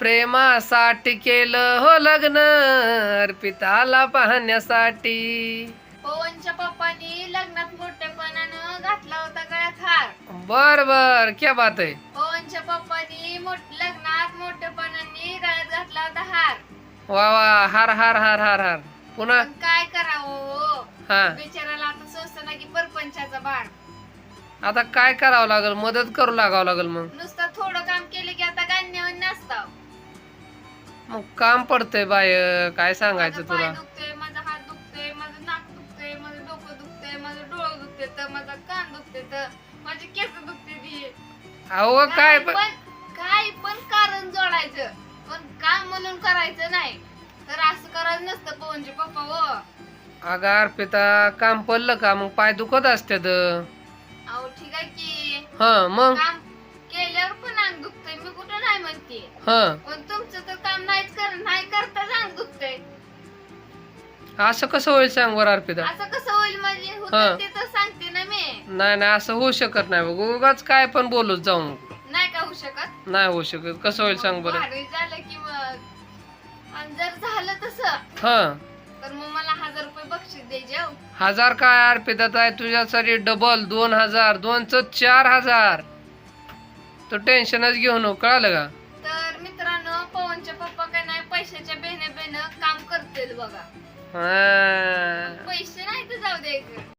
प्रेमासाठी केलं हो लग्न अर्पिताला पाहण्यासाठी. पवनच्या पप्पानी लग्नात मोठेपणानं घातला होता गळ्यात हार. बर बर क्या बात आहे. पवनच्या पप्पानी मोठ लग्नात मोठेपणाने गळ्यात घातला होता हार. वा वा हार हार हार हार हार. पुन्हा? पण काय करावं हा? बिचाराला आता स्वस्त ना की परपंचाचा बाण. आता काय करावं लागल? मदत करू लागावं लागल मग. नुसतं मग काम पडतंय बाय काय माझा सांगायचं पाय तुला? दुखतोय माझा हात दुखतोय माझं नाक दुखतंय माझं डोकं दुखतंय माझं डोळं दुखते तर माझा कान दुखते तर माझी केस दुखते ती अहो काय पण काय पण कारण जोडायचं. पण काम म्हणून करायचं नाही. तर असं करायचं नसतं पवनचे पप्पा हो. अगं अर्पिता काम पडलं का? मग पाय दुखत असतात अहो ठीक आहे की. हा मग? काम केल्यावर पण अंग दुखतंय मी कुठं नाही म्हणते. हा. पण तुमचं तर असं कसं होईल सांग बरं अर्पिता? असं कसं होईल माझे हा. होतं ते तर सांगते ना मी. नाही नाही असं होऊ शकत नाही बघ. उगाच काय पण बोलूच जाऊ नको नाही का होऊ शकत? नाही होऊ शकत. कसं होईल सांग बरं? झालं की मग. आणि जर झालं तसं हा. तर मग मला हजार रुपये बक्षीस द्यायचे हो. हजार काय अर्पिता आहे तुझ्यासाठी डबल दोन हजार दोनच चार हजार. तू टेन्शनच घेऊ नको कळालं का? तर मित्रांनो पवनचे पप्पा काय नाही पैशाच्या बेने बेन काम करतील बघा. पैसे नाही तर जाऊ दे